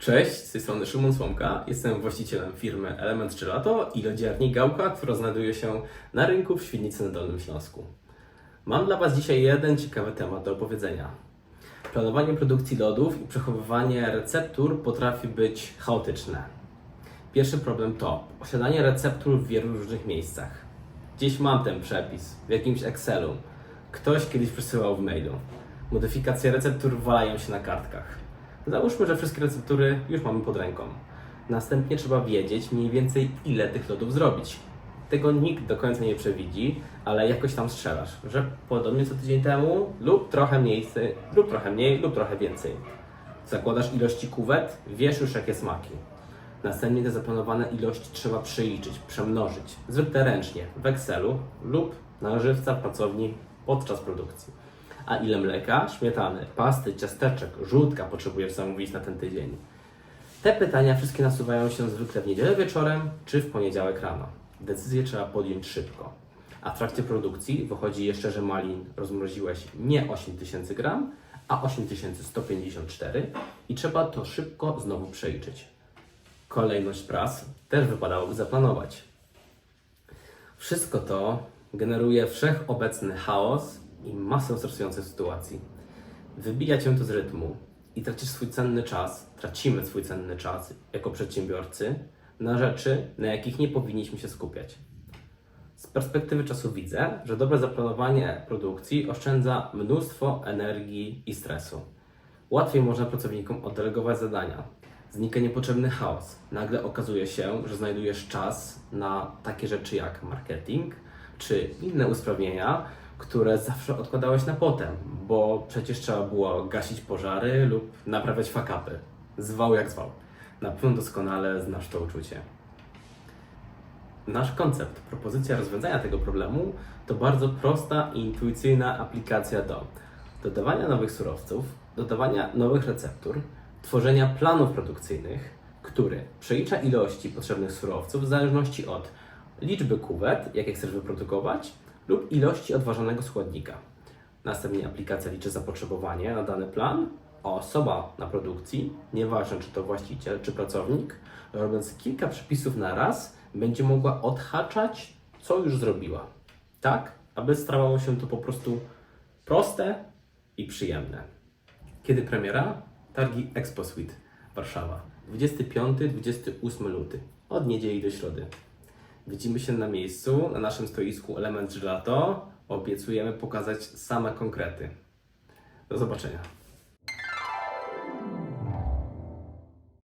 Cześć, z tej strony Szymon Słomka. Jestem właścicielem firmy Element Gelato i lodziarni Gałka, która znajduje się na rynku w Świdnicy na Dolnym Śląsku. Mam dla Was dzisiaj jeden ciekawy temat do opowiedzenia. Planowanie produkcji lodów i przechowywanie receptur potrafi być chaotyczne. Pierwszy problem to posiadanie receptur w wielu różnych miejscach. Gdzieś mam ten przepis, w jakimś Excelu. Ktoś kiedyś przesyłał w mailu. Modyfikacje receptur walają się na kartkach. Załóżmy, że wszystkie receptury już mamy pod ręką. Następnie trzeba wiedzieć mniej więcej ile tych lodów zrobić. Tego nikt do końca nie przewidzi, ale jakoś tam strzelasz, że podobnie co tydzień temu lub trochę mniej, lub trochę mniej, lub trochę więcej. Zakładasz ilości kuwet, wiesz już jakie smaki. Następnie te zaplanowane ilości trzeba przeliczyć, przemnożyć, zwykle ręcznie, w Excelu lub na żywca pracowni podczas produkcji. A ile mleka, śmietany, pasty, ciasteczek, żółtka potrzebujesz zamówić na ten tydzień? Te pytania wszystkie nasuwają się zwykle w niedzielę wieczorem czy w poniedziałek rano. Decyzję trzeba podjąć szybko. A w trakcie produkcji wychodzi jeszcze, że malin rozmroziłeś nie 8000 gram, a 8154 i trzeba to szybko znowu przeliczyć. Kolejność prac też wypadałoby zaplanować. Wszystko to generuje wszechobecny chaos i masę stresujących sytuacji. Wybija cię to z rytmu i tracisz swój cenny czas, tracimy swój cenny czas jako przedsiębiorcy na rzeczy, na jakich nie powinniśmy się skupiać. Z perspektywy czasu widzę, że dobre zaplanowanie produkcji oszczędza mnóstwo energii i stresu. Łatwiej można pracownikom oddelegować zadania. Znika niepotrzebny chaos. Nagle okazuje się, że znajdujesz czas na takie rzeczy jak marketing czy inne usprawnienia, które zawsze odkładałeś na potem, bo przecież trzeba było gasić pożary lub naprawiać fakapy. Zwał jak zwał. Na pewno doskonale znasz to uczucie. Nasz koncept, propozycja rozwiązania tego problemu to bardzo prosta i intuicyjna aplikacja do dodawania nowych surowców, dodawania nowych receptur, tworzenia planów produkcyjnych, który przelicza ilości potrzebnych surowców w zależności od liczby kuwet, jakie chcesz wyprodukować, lub ilości odważonego składnika. Następnie aplikacja liczy zapotrzebowanie na dany plan, a osoba na produkcji, nieważne czy to właściciel czy pracownik, robiąc kilka przepisów na raz, będzie mogła odhaczać, co już zrobiła. Tak, aby stawało się to po prostu proste i przyjemne. Kiedy premiera? Targi Expo Suite, Warszawa. 25-28 luty. Od niedzieli do środy. Widzimy się na miejscu, na naszym stoisku Element Gelato. Obiecujemy pokazać same konkrety. Do zobaczenia.